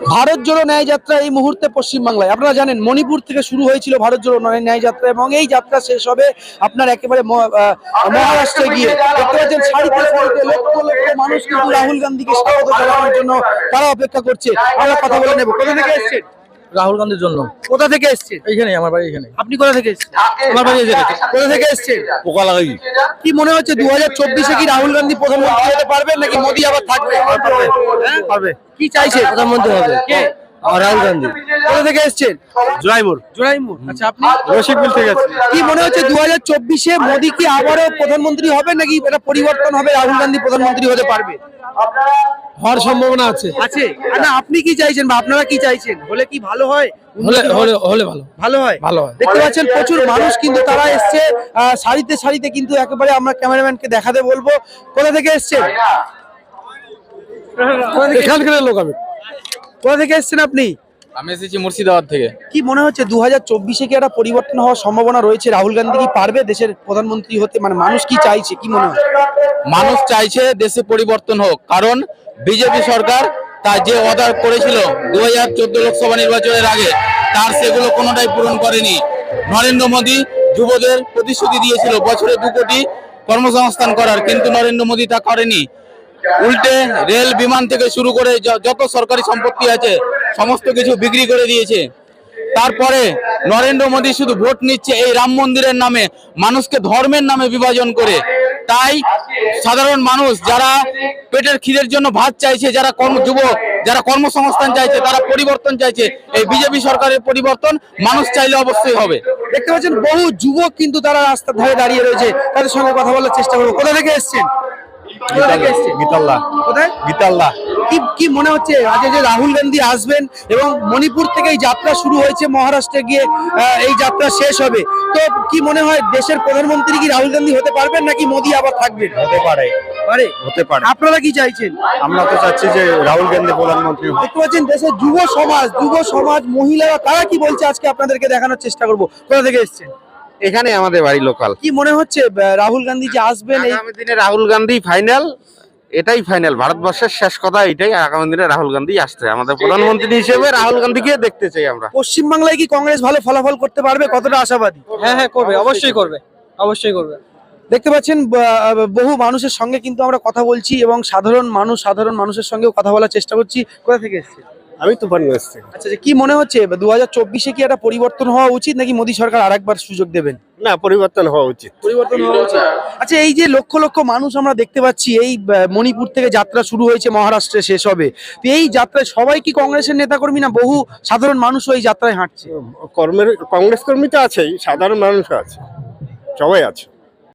ভারত জোড়ো ন্যায় যাত্রা এই মুহূর্তে পশ্চিমবাংলায়। আপনারা জানেন মণিপুর থেকে শুরু হয়েছিল ভারত জোড়ো ন্যায়- ন্যায় যাত্রা এবং এই যাত্রা শেষ হবে আপনার একেবারে মহারাষ্ট্রে গিয়ে। দেখতে পাচ্ছেন লক্ষ লক্ষ মানুষ কিন্তু রাহুল গান্ধীকে স্বাগত জানানোর জন্য তারা অপেক্ষা করছে। আমরা কথা বলে নেব। কোথা থেকে এসছেন? রাহুল গান্ধীর জন্য। কোথা থেকে এসছেন? এইখানে আমার বাড়ি এখানে আপনি কোথা থেকে এসছেন? আমার বাড়ি এখানে। কোথা থেকে এসছেন? পোকা লাগাই কি মনে হচ্ছে দু হাজার চব্বিশে কি রাহুল গান্ধী প্রধানমন্ত্রী হতে পারবেন নাকি মোদী আবার থাকবে? হ্যাঁ? পারবে। কি চাইছে প্রধানমন্ত্রী হবে? কে? রাহুল গান্ধী। কোথা থেকে এসছেন? জোরাইমুর। জোড়াইমুর আচ্ছা আপনি? রসিকবিল থেকে আছে কি মনে হচ্ছে দু হাজার চব্বিশে মোদী কি আবারও প্রধানমন্ত্রী হবে নাকি এটা পরিবর্তন হবে রাহুল গান্ধী প্রধানমন্ত্রী হতে পারবে? হওয়ার সম্ভাবনা আছে। আছে। না আপনি কি চাইছেন বা আপনারা কি চাইছেন? হলে কি ভালো হয়? হলে হলে হলে ভালো। ভালো হয়? ভালো হয়। দেখতে পাচ্ছেন প্রচুর মানুষ কিন্তু তারা এসছে সারিতে সারিতে কিন্তু একেবারে আমরা ক্যামেরাম্যানকে দেখাতে বলব। কোথা থেকে এসছেন? কোথা থেকে- এখানকার লোক আমি। কোথা থেকে এসছেন আপনি? আমি এসেছি মুর্শিদাবাদ থেকে। কি মনে হচ্ছে দু হাজার চব্বিশে কি একটা পরিবর্তন হওয়ার সম্ভাবনা রয়েছে? রাহুল গান্ধী কি পারবে দেশের প্রধানমন্ত্রী হতে? মানে মানুষ কি চাইছে কি মনে হয় মানুষ চাইছে দেশে পরিবর্তন হোক কারণ বিজেপি সরকার তার যে অর্ডার করেছিল দু হাজার চোদ্দ লোকসভা নির্বাচনের আগে তার সেগুলো কোনোটাই পূরণ করেনি। নরেন্দ্র মোদী যুবদের প্রতিশ্রুতি দিয়েছিল বছরে দু কোটি কর্মসংস্থান করার কিন্তু নরেন্দ্র মোদী তা করেনি। উল্টে রেল বিমান থেকে শুরু করে যত সরকারি সম্পত্তি আছে, সমস্ত কিছু বিক্রি করে দিয়েছে। তারপরে নরেন্দ্র মোদী শুধু ভোট নিচ্ছে এই রাম মন্দিরের নামে, মানুষকে ধর্মের নামে বিভাজন করে। তাই সাধারণ মানুষ যারা পেটের খিদের জন্য ভাত চাইছে, যারা কর্ম যুবক যারা কর্মসংস্থান চাইছে, তারা পরিবর্তন চাইছে। এই বিজেপি সরকারের পরিবর্তন মানুষ চাইলে অবশ্যই হবে। দেখতে পাচ্ছেন বহু যুবক কিন্তু তারা রাস্তার ধারে দাঁড়িয়ে রয়েছে। তাদের সঙ্গে কথা বলার চেষ্টা করব। কোথা থেকে এসছেন? গীতাল্লা কোথায় গীতাল্লা কি কি মনে হচ্ছে? আজকে যে রাহুল গান্ধী আসবেন এবং মণিপুর থেকে এই যাত্রা শুরু হয়েছে মহারাষ্ট্রে গিয়ে এই যাত্রা শেষ হবে তো কি মনে হয় দেশের প্রধানমন্ত্রী কি রাহুল গান্ধী হতে পারবেন নাকি মোদী আবার থাকবেন? হতে পারে। পারে? হতে পারে। আপনারা কি চাইছেন? আমরা তো চাচ্ছি যে রাহুল গান্ধী প্রধানমন্ত্রী। দেখতে পাচ্ছেন দেশের যুব সমাজ যুব সমাজ মহিলারা তারা কি বলছে? আজকে আপনাদেরকে দেখানোর চেষ্টা করব। কোথা থেকে এসেছেন? এখানে আমাদের বাড়ি লোকাল কি মনে হচ্ছে রাহুল গান্ধী যে আসবেন আগামী দিনে রাহুল গান্ধী ফাইনাল এটাই ফাইনাল ভারতবর্ষের শেষ কথা এটাই আগামী দিনে রাহুল গান্ধী আসছে আমাদের প্রধানমন্ত্রী হিসেবে রাহুল গান্ধীকে দেখতে চাই আমরা। পশ্চিমবাংলায় কি কংগ্রেস ভালো ফলাফল করতে পারবে? কতটা আশাবাদী? হ্যাঁ হ্যাঁ করবে অবশ্যই করবে অবশ্যই করবে। দেখতে পাচ্ছেন বহু মানুষের সঙ্গে কিন্তু আমরা কথা বলছি এবং সাধারণ মানুষ সাধারণ মানুষের সঙ্গেও কথা বলার চেষ্টা করছি। কোথা থেকে এসছে আমি তুফান এসছি। আচ্ছা আচ্ছা, কি মনে হচ্ছে? দু হাজার চব্বিশে কি একটা পরিবর্তন হওয়া উচিত নাকি মোদী সরকার আরেকবার সুযোগ দেবেন? না পরিবর্তন হওয়া উচিত। পরিবর্তন হওয়া উচিত। আচ্ছা এই যে লক্ষ লক্ষ মানুষ আমরা দেখতে পাচ্ছি এই মণিপুর থেকে যাত্রা শুরু হয়েছে মহারাষ্ট্রে শেষ হবে। তো এই যাত্রায় সবাই কি কংগ্রেসের নেতাকর্মী না বহু সাধারণ মানুষও এই যাত্রায় হাঁটছে? কর্মের কংগ্রেস কর্মী তো আছেই সাধারণ মানুষ আছে। সবাই আছে।